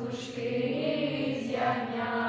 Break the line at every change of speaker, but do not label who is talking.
пастушки зяня.